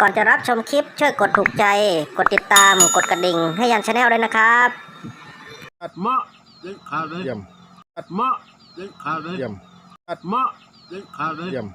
ก่อนจะรับชมคลิปช่วยกดถูกใจ กดติดตาม กดกระดิ่ง ให้ยันชาแนลด้วยนะครับเหมาะเด็ดขาดเลยเยี่ยมเหมาะเด็ดขาดเลยเยี่ยมเหมาะเด็ดขาดเลยเยี่ยม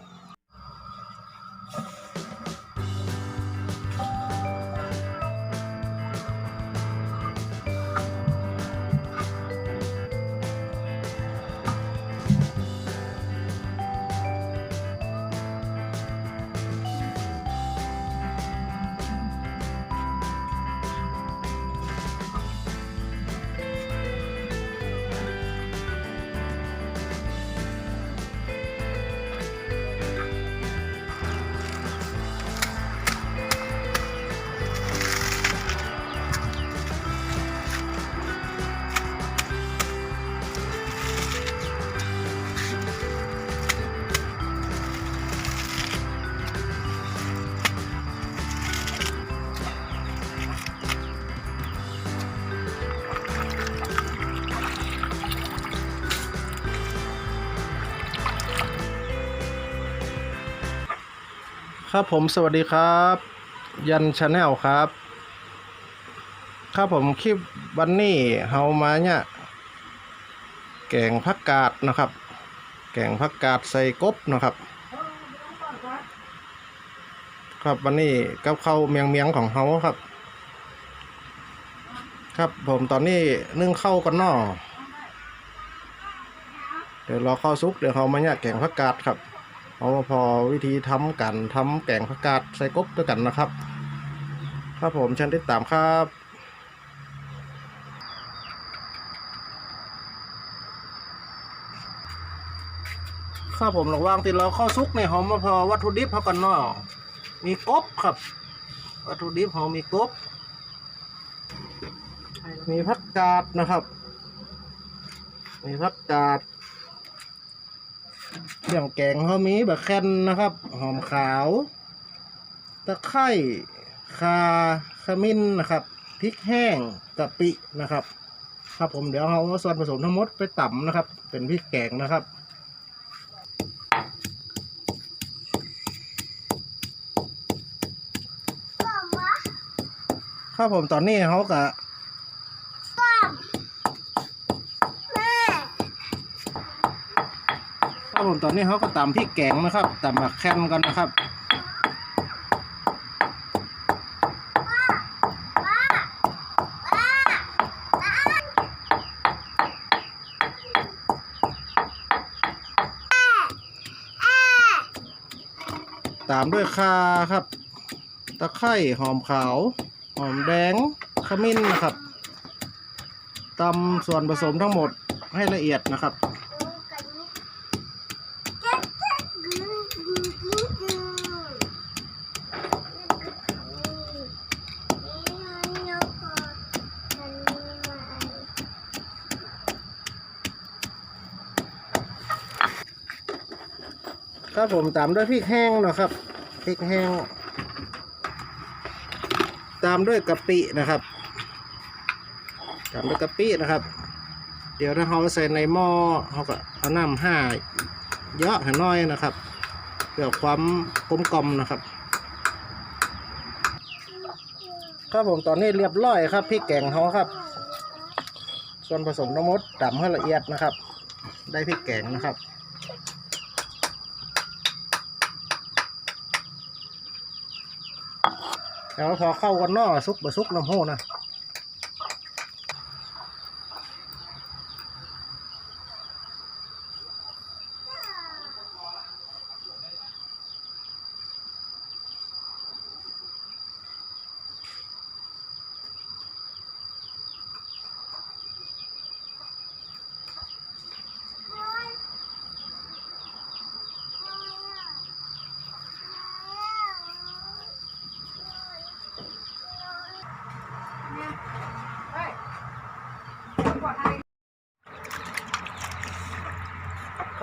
ครับผมสวัสดีครับ ยันชาแนลครับ ครับผมคลิปวันนี้เฮามาเนี่ยแกงผักกาดนะครับ แกงผักกาดใส่กบนะครับ ครับวันนี้กับข้าวเมียงเมียงของเฮาครับ ครับผมตอนนี้นึ่งข้าวกันนอเดี๋ยวรอข้าวซุกเดี๋ยวเขามาเนี่ยแกงผักกาดครับ เอาพอวิธีทำกันทำแกงผักกาดใส่กบด้วยกันนะครับ ครับผมเชิญติดตามครับครับผมระว่างที่เราเข้าซุกในหอมมาพอวัตถุดิบเขากันเนาะมีกบครับ วัตถุดิบเขามีกบ มีผักกาดนะครับ มีผักกาด เรื่องแกงเขามีบะแคนนะครับ หอมขาว ตะไคร้คาขมิ้นนะครับพริกแห้งกะปินะครับ ครับผมเดี๋ยวเอาส่วนผสมทั้งหมดไปต่ำนะครับ เป็นพริกแกงนะครับครับผมตอนนี้เขากะครับ ผมตอนนี้เขาก็ตำพริกแกงนะครับตำบักแค้นกันนะครับตามด้วยข่าครับ ตะไคร้หอมขาว หอมแดงขมิ้นนะครับตำส่วนผสมทั้งหมดให้ละเอียดนะครับ ครับผมตามด้วยพริกแห้งนะครับพริกแห้ง ตามด้วยกะปินะครับ ตามด้วยกะปินะครับ เดี๋ยวถ้าเราใส่ในหม้อเราก็เอาน้ำห้าเยอะหน่อยนะครับเพื่อความกลมกล่อมนะครับ ครับผมตอนนี้เรียบร้อยครับพริกแกงเขาครับ ส่วนผสมทั้งหมดตำให้ละเอียดนะครับ ได้พริกแกงนะครับ แล้วพอเข้ากันเนอซุกบะซุกน้ำโหนะ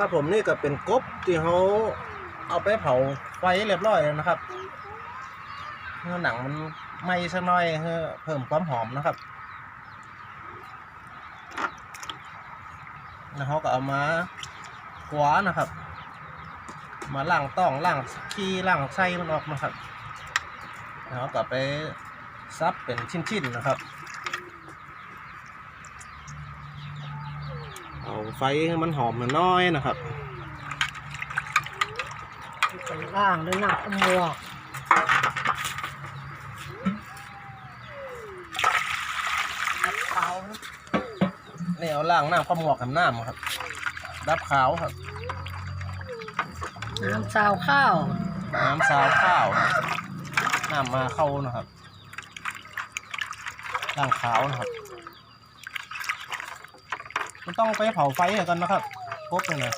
ครับผมนี่ก็เป็นกบที่เขาเอาไปเผาไฟเรียบร้อยแล้วนะครับเพื่อหนังมันไหม้สักหน่อยเพื่อเพิ่มความหอมนะครับแล้วเขาก็เอามาขวานะครับ มาล่างต้องล่างขี้ล่างไส้มันออกนะครับแล้วก็ไปซับเป็นชิ้นๆนะครับ เอา ไฟให้มันหอมหน้อยนะครับไปล่างด้วยหนักหมวกขาวนี่เอาล่างน้ำข้าวหมวกกับน้ำครับ ดับขาวครับ น้ำซาวข้าว น้ำซาวข้าวครับน้ำมาเข้านะครับล่างขาวนะครับมัน ต้องไปเผาไฟกันนะครับครบเลยนะ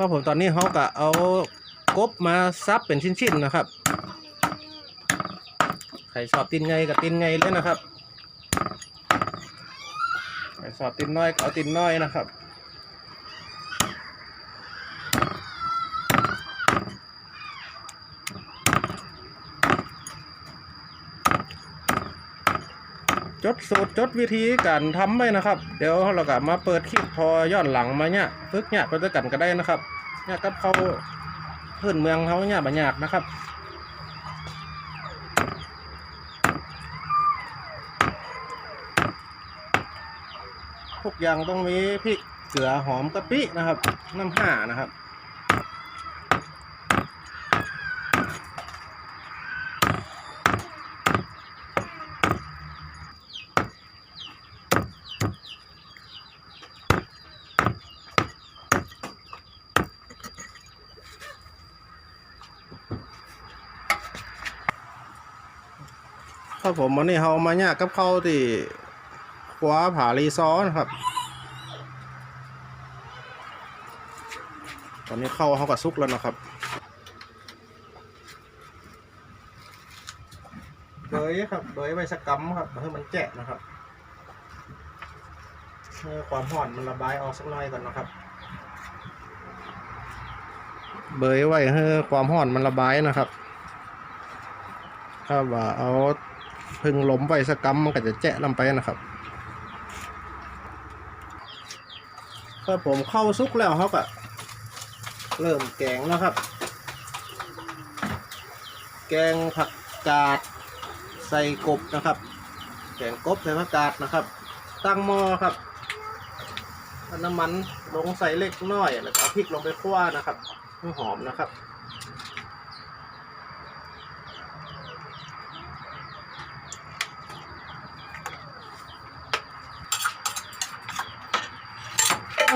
ครับผมตอนนี้เขาก็เอากบมาซับเป็นชิ้นๆนะครับ ใครชอบตินไงกับตินไงเลยนะครับ ใครชอบตินน้อยก็เอาตินน้อยนะครับ ดสูตรจดวิธีการทำไว้นะครับ เดี๋ยวเราก็มาเปิดคลิปพอย้อนหลังมาเนี่ยฝึกเนี่ยไปด้วยกันก็ได้นะครับเนี่ยกับเขาพื้นเมืองเขาเนี่ยบัญญัตินะครับทุกอย่างต้องมีพริกเกลือหอมกะปินะครับ น้ำห่านะครับ ครับผมวันนี้เรามาเนี่ยกับข้าวที่ขวาผารีซอนะครับ ตอนนี้เข้าวเขากับซุกแล้วนะครับเบยครับเบยใบสกัมครับให้มันแจะนะครับให้ความห่อนมันระบายออกสักหน่อยก่อนนะครับ เบยไว้ให้ความห่อนมันระบายนะครับ ถ้าว่าเอา พึ่งล้มไว้สกัมมันก็จะแจะลำไปนะครับถ้าผมเข้าซุกแล้วเขาก็เริ่มแกงแล้วครับ แกงผักกาดใส่กบนะครับ แกงกบใส่ผักกาดนะครับ ตั้งหม้อครับน้ำมันลงใส่เล็กน้อยแล้วก็เอาพริกลงไปคั่วนะครับให้หอมนะครับ กด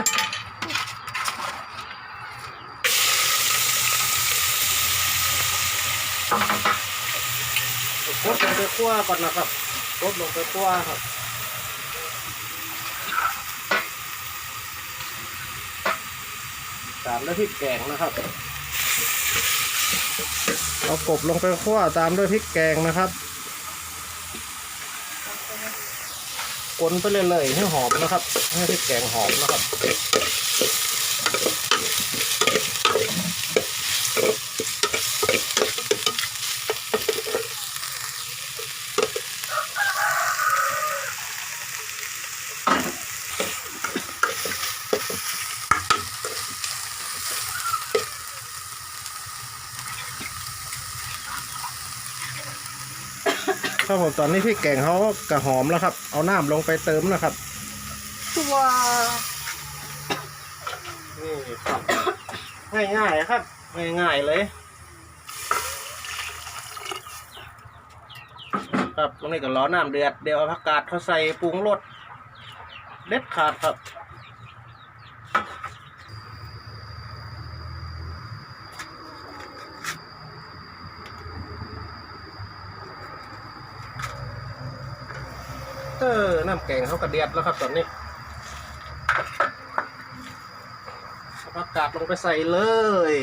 ลงไปคั่วก่อนนะครับกดลงไปคั่วครับตามด้วยพริกแกงนะครับ เอากบลงไปคั่วตามด้วยพริกแกงนะครับ กลนไปเรื่อยๆให้หอมนะครับให้พริกแกงหอมนะครับ ครับผมตอนนี้พริกแกงเขากระหอมแล้วครับ เอาน้ำลงไปเติมนะครับตัวนี่ครับง่ายๆครับง่ายๆเลย ครับตรงนี้ก็ร้อนน้ำเดือดเดี๋ยวเอาผักกาดเขาใส่ปรุงรสเด็ดขาดครับ ออน้ำแกงเขากระเดียดแล้วครับตอนนี้เอาผักกาดลงไปใส่เลย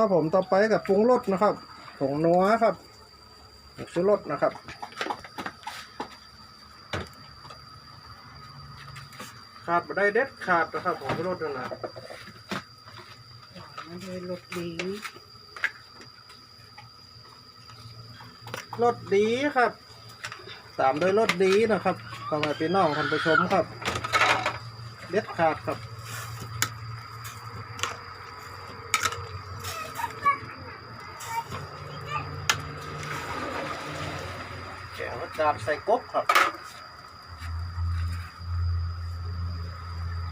คครับผมต่อไปกับปรุงรสนะครับผงนัวครับผงชูรสนะครับขาดบ่ได้เด็ดขาดนะครับผงชูรสนั่นนะมันเลยรสดีรสดีครับ ตามด้วยรสดีนะครับพ่อแม่พี่น้องท่านผู้ชมครับ เด็ดขาดครับ แกาดใส่กบครับ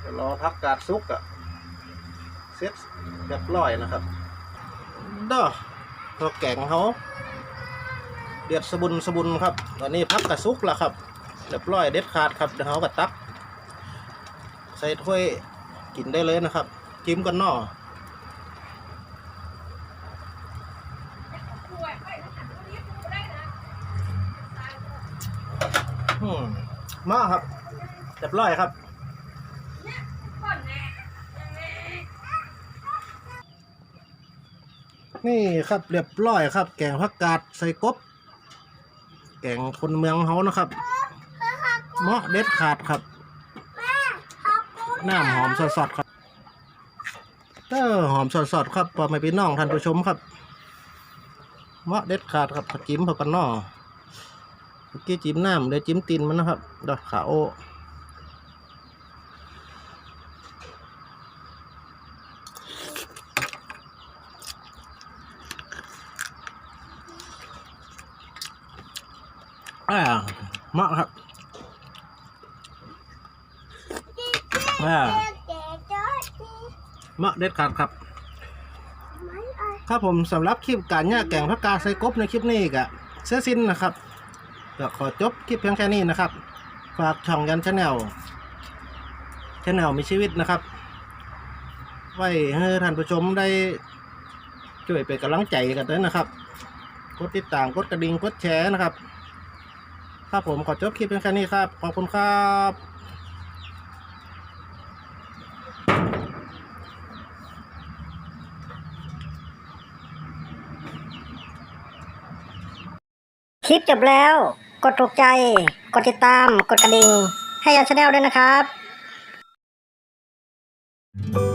เดี๋ยวรอพักกาดซุกอะเสร็จเรียบร้อยนะครับเด้อพอแกงเขาเดือดสบุนสบุนครับ ตอนนี้พักกระซุกแล้วครับเรียบร้อยเด็ดขาดครับเดี๋ยวเขาก็ตัก ใส่ถ้วยกินได้เลยนะครับจิ้มกันนออืม มาครับเรียบร้อยครับนี่ครับเรียบร้อยครับ แกงผักกาดใส่กบ แกงคนเมืองเขานะครับเหมาะเด็ดขาดครับน้ำหอมสดๆครับเออหอมสดๆครับพอไม่พี่น้องท่านผู้ชมครับเหมาะเด็ดขาดครับผักจิ้มผักกันนอ เมื่อกี้จิ้มน้ำเดี๋ยวจิ้มตีนมันนะครับดอกขาวอ่ามาะครับอ่ามาะเด็ดขาดครับ ครับผมสำหรับคลิปการย่าแกงผักกาใส่กบในคลิปนี้ก็เสียสิ้นนะครับ ก็ขอจบคลิปเพียงแค่นี้นะครับ ฝากช่องยันชาแนลชาแนลมีชีวิตนะครับ ไว้ให้ท่านผู้ชมได้ช่วยเป็นกำลังใจกันด้วยนะครับ กดติดตาม กดกระดิ่ง กดแชร์นะครับ ครับผมขอจบคลิปเพียงแค่นี้ครับ ขอบคุณครับคลิปจบแล้ว กดถูกใจ กดติดตาม กดกระดิ่ง ให้ยาชาแนลด้วยนะครับ